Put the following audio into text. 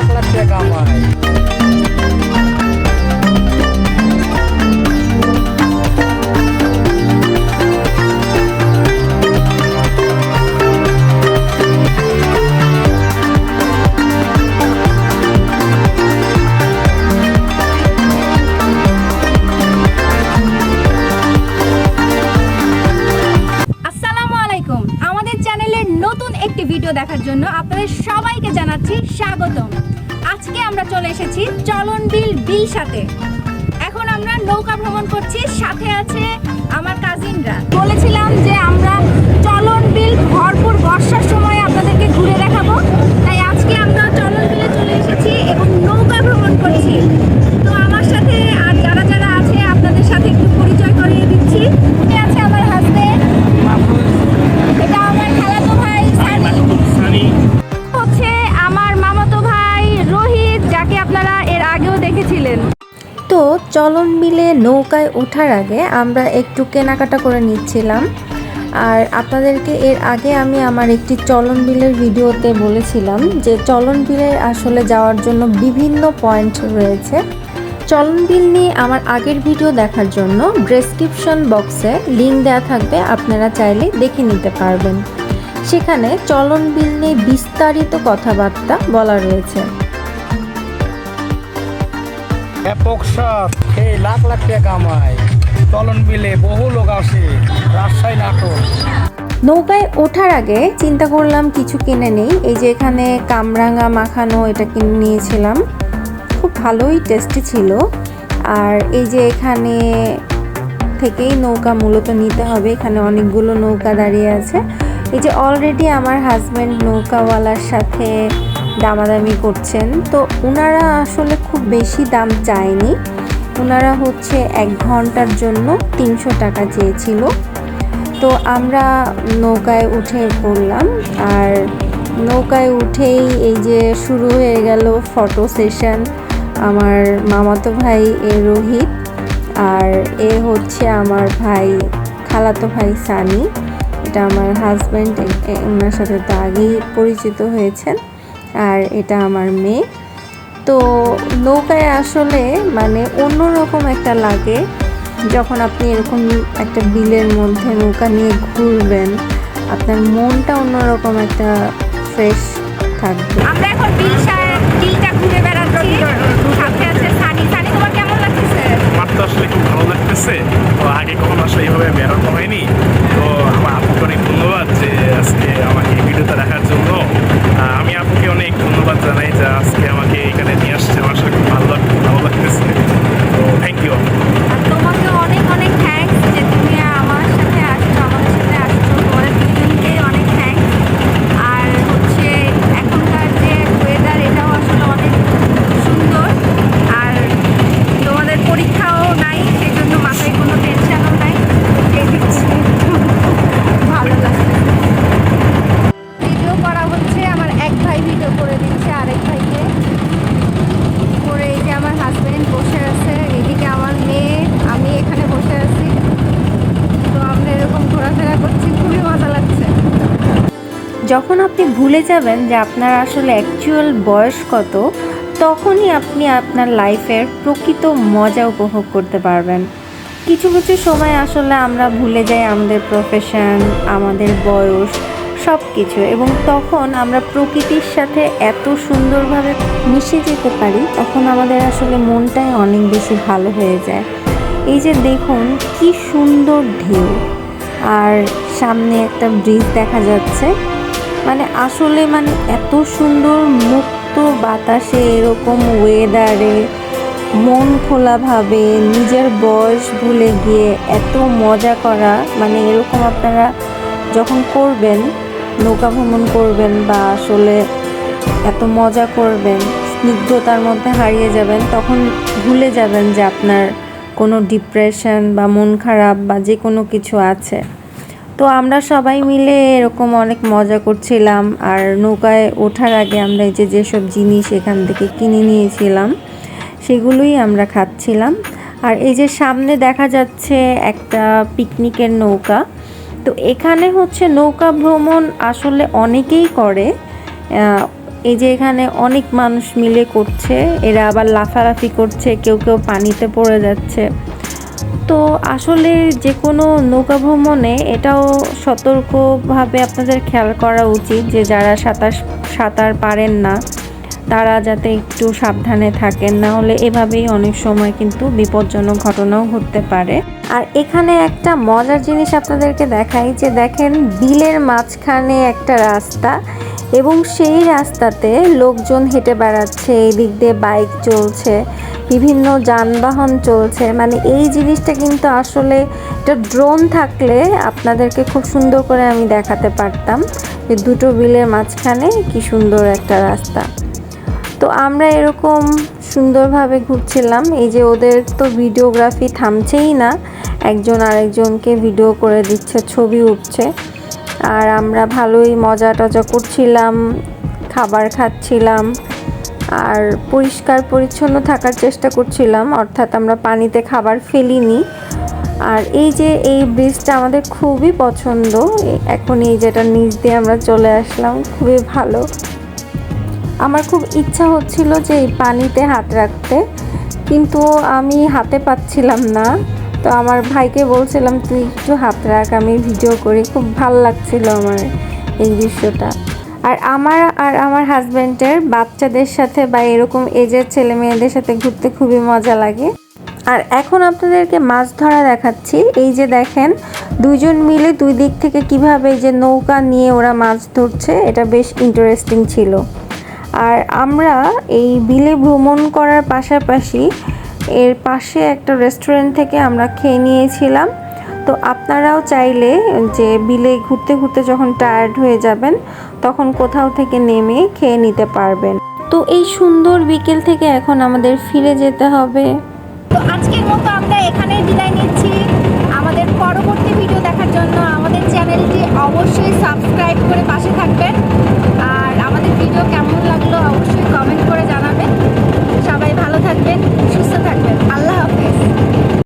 লাখ লাখ টাকা আমাদের চ্যানেলের নতুন একটি ভিডিও দেখার জন্য আপনাদের সবাইকে জানাচ্ছি স্বাগতম। আমরা চলে এসেছি চলন বিল বিল সাথে। এখন আমরা নৌকা ভ্রমণ করছি, সাথে আছে আমার কাজিনরা বলেছিলাম যে আমরা চলন বিল ভরপুর বর্ষার সময় আপনাদেরকে ঘুরে দেখাবো। তাই আজকে আমরা চলন বিলে চলে এসেছি এবং নৌকা ভ্রমণ করছি। তো চলন মিলে নৌকায় ওঠার আগে আমরা একটু কেনাকাটা করে নিচ্ছিলাম। আর আপনাদেরকে এর আগে আমি আমার একটি চলন বিলের ভিডিওতে বলেছিলাম যে চলন বিলে আসলে যাওয়ার জন্য বিভিন্ন পয়েন্ট রয়েছে। চলন বিল নিয়ে আমার আগের ভিডিও দেখার জন্য ডেসক্রিপশন বক্সে লিঙ্ক দেওয়া থাকবে, আপনারা চাইলে দেখে নিতে পারবেন। সেখানে চলন বিল নিয়ে বিস্তারিত কথাবার্তা বলা রয়েছে। ব্যাপক লাখ লাখ টাকা কামায় চলন বহু লোক আসে, রাজশাহী নাটক। নৌকায় ওঠার আগে চিন্তা করলাম কিছু কিনে নেই। এই যে এখানে কামরাঙা মাখানো এটা কিনে নিয়েছিলাম। খুব ভালোই টেস্টি ছিল। আর এই যে এখানে থেকেই নৌকা মূলত নিতে হবে। এখানে অনেকগুলো নৌকা দাঁড়িয়ে আছে। এই যে অলরেডি আমার হাজব্যান্ড নৌকাওয়ালার সাথে দামাদামি করছেন। তো ওনারা আসলে খুব বেশি দাম চায়নি। ওনারা হচ্ছে এক ঘণ্টার জন্য তিনশো টাকা চেয়েছিল। তো আমরা নৌকায় উঠে পড়লাম। আর নৌকায় উঠেই এই যে শুরু হয়ে গেল ফটো সেশন আমার মামাতো ভাই এ রোহিত আর এ হচ্ছে আমার ভাই খালাতো ভাই সানি। এটা আমার হাজব্যান্ড ওনার সাথে তো আগেই পরিচিত হয়েছেন। আর এটা আমার মেয়ে। তো নৌকায় আসলে মানে অন্যরকম একটা লাগে যখন আপনি এরকম একটা বিলের মধ্যে নৌকা নিয়ে ঘুরবেন আপনার মনটা অন্যরকম একটা ফ্রেশ থাকবে। আমরা এখন বিল বিলটা ঘুরে বেড়াচ্ছি। সাথে আছে সানি। সানি তোমার কেমন লাগতেছে? আমার তো আসলে খুব ভালো লাগতেছে। তো আগে কখনো আসলে এইভাবে বেরোনো হয়নি। তো আমার ধন্যবাদ যে আজকে আমাকে এই ভিডিওটা দেখার জন্য আহ, আমি আপুকে অনেক ধন্যবাদ জানাই যে আজকে আমাকে এখানে নিয়ে আসছে আমার আসলে খুব ভালো লাগ ভালো লাগতেছে তো থ্যাংক ইউ আর তোমাকে অনেক অনেক থ্যাঙ্কস যে তুমি আমার সাথে আসছো আমাদের সাথে আসছো তোমাদের দুজনকে অনেক থ্যাঙ্কস আর হচ্ছে এখনকার যে ওয়েদার এটাও আসলে অনেক সুন্দর আর তোমাদের পরীক্ষাও নাই সেই জন্য মাথায় কোনো টেনশনও নাই এই দিক থেকে ভালো লাগছে ভিডিও করা হচ্ছে আমার এক ভাই ভিডিও করে দিচ্ছে আরেক ভাইকে করে এই যে আমার হাজবেন্ড বসে আছে এদিকে আমার মেয়ে আমি এখানে বসে আছি তো আমরা এরকম ঘোরাফেরা করছি খুবই মজা লাগছে যখন আপনি ভুলে যাবেন যে আপনার আসলে অ্যাকচুয়াল বয়স কত, তখনই আপনি আপনার লাইফের প্রকৃত মজা উপভোগ করতে পারবেন। কিছু কিছু সময় আসলে আমরা ভুলে যাই আমাদের প্রফেশন আমাদের বয়স সব কিছু এবং তখন আমরা প্রকৃতির সাথে এত সুন্দরভাবে মিশে যেতে পারি, তখন আমাদের আসলে মনটাই অনেক বেশি ভালো হয়ে যায়। এই যে দেখুন, কি সুন্দর ঢেউ। আর সামনে একটা ব্রিজ দেখা যাচ্ছে। মানে আসলে মানে এত সুন্দর মুক্ত বাতাসে এরকম ওয়েদারে মন খোলাভাবে নিজের বয়স ভুলে গিয়ে এত মজা করা মানে এরকম আপনারা যখন করবেন, নৌকা ভ্রমণ করবেন বা আসলে এত মজা করবেন, স্নিগ্ধতার মধ্যে হারিয়ে যাবেন, তখন ভুলে যাবেন যে আপনার কোনো ডিপ্রেশন বা মন খারাপ বা যে কোনো কিছু আছে। তো আমরা সবাই মিলে এরকম অনেক মজা করছিলাম। আর নৌকায় ওঠার আগে আমরা এই যে যেসব জিনিস এখান থেকে কিনে নিয়েছিলাম, সেগুলোই আমরা খাচ্ছিলাম। আর এই যে সামনে দেখা যাচ্ছে একটা পিকনিকের নৌকা। তো এখানে হচ্ছে নৌকা ভ্রমণ আসলে অনেকেই করে। এই যে এখানে অনেক মানুষ মিলে করছে। এরা আবার লাফালাফি করছে, কেউ কেউ পানিতে পড়ে যাচ্ছে। তো আসলে যে কোনো নৌকা ভ্রমণে এটাও সতর্কভাবে আপনাদের খেয়াল করা উচিত যে যারা সাঁতার সাঁতার পারেন না, তারা যাতে একটু সাবধানে থাকেন। না হলে এভাবেই অনেক সময় কিন্তু বিপজ্জনক ঘটনাও ঘটতে পারে। আর এখানে একটা মজার জিনিস আপনাদেরকে দেখাই যে দেখেন বিলের মাঝখানে একটা রাস্তা এবং সেই রাস্তাতে লোকজন হেঁটে বেড়াচ্ছে এই দিক দিয়ে বাইক চলছে। বিভিন্ন যানবাহন চলছে। মানে এই জিনিসটা কিন্তু আসলে একটা ড্রোন থাকলে আপনাদেরকে খুব সুন্দর করে আমি দেখাতে পারতাম যে দুটো বিলের মাঝখানে কি সুন্দর একটা রাস্তা। তো আমরা এরকম সুন্দরভাবে ঘুরছিলাম। এই যে ওদের তো ভিডিওগ্রাফি থামছেই না। একজন আরেকজনকে ভিডিও করে দিচ্ছে, ছবি উঠছে। আর আমরা ভালোই মজা টজা করছিলাম, খাবার খাচ্ছিলাম। আর পরিষ্কার পরিচ্ছন্ন থাকার চেষ্টা করছিলাম, অর্থাৎ আমরা পানিতে খাবার ফেলিনি। আর এই যে এই ব্রিজটা আমাদের খুবই পছন্দ এখন এই যেটা নিচ দিয়ে আমরা চলে আসলাম, খুবই ভালো। আমার খুব ইচ্ছা হচ্ছিল যে এই পানিতে হাত রাখতে, কিন্তু আমি হাতে পাচ্ছিলাম না। তো আমার ভাইকে বলছিলাম, তুই একটু হাত রাখ, আমি ভিডিও করি। খুব ভালো লাগছিল আমার এই দৃশ্যটা। আর আমার আর আমার হাজব্যান্ডের বাচ্চাদের সাথে বা এরকম এজের ছেলে মেয়েদের সাথে ঘুরতে খুবই মজা লাগে। আর এখন আপনাদেরকে মাছ ধরা দেখাচ্ছি। এই যে দেখেন দুজন মিলে দুই দিক থেকে কীভাবে এই যে নৌকা নিয়ে ওরা মাছ ধরছে, এটা বেশ ইন্টারেস্টিং ছিল। আর আমরা এই বিলে ভ্রমণ করার পাশাপাশি এর পাশে একটা রেস্টুরেন্ট থেকে আমরা খেয়ে নিয়েছিলাম। তো আপনারাও চাইলে যে বিলে ঘুরতে ঘুরতে যখন টায়ার্ড হয়ে যাবেন তখন কোথাও থেকে নেমে খেয়ে নিতে পারবেন। তো এই সুন্দর বিকেল থেকে এখন আমাদের ফিরে যেতে হবে। তো আজকের মতো আমরা এখানে বিদায় নিচ্ছি।